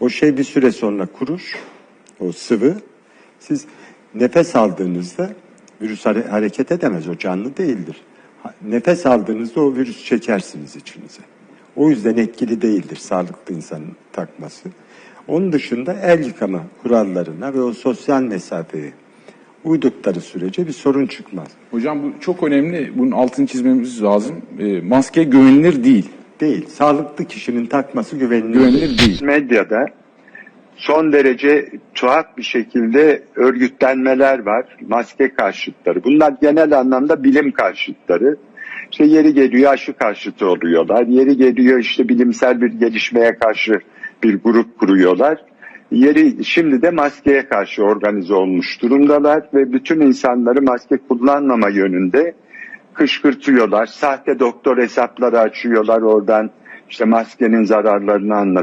O şey bir süre sonra kurur. O sıvı. Siz nefes aldığınızda virüs hare- hareket edemez. O canlı değildir. Nefes aldığınızda o virüs çekersiniz içinize. O yüzden etkili değildir sağlıklı insanın takması. Onun dışında el yıkama kurallarına ve o sosyal mesafeye uydukları sürece bir sorun çıkmaz. Hocam bu çok önemli. Bunun altını çizmemiz lazım. E, maske güvenilir değil. Değil. Sağlıklı kişinin takması güvenilir. Güvenilir değil. medyada son derece tuhaf bir şekilde örgütlenmeler var. Maske karşıtları. Bunlar genel anlamda bilim karşıtları. İşte yeri geliyor aşı karşıtı oluyorlar. Yeri geliyor işte bilimsel bir gelişmeye karşı bir grup kuruyorlar. Yeri şimdi de maskeye karşı organize olmuş durumdalar ve bütün insanları maske kullanmama yönünde kışkırtıyorlar. Sahte doktor hesapları açıyorlar oradan işte maskenin zararlarını anlatıyorlar.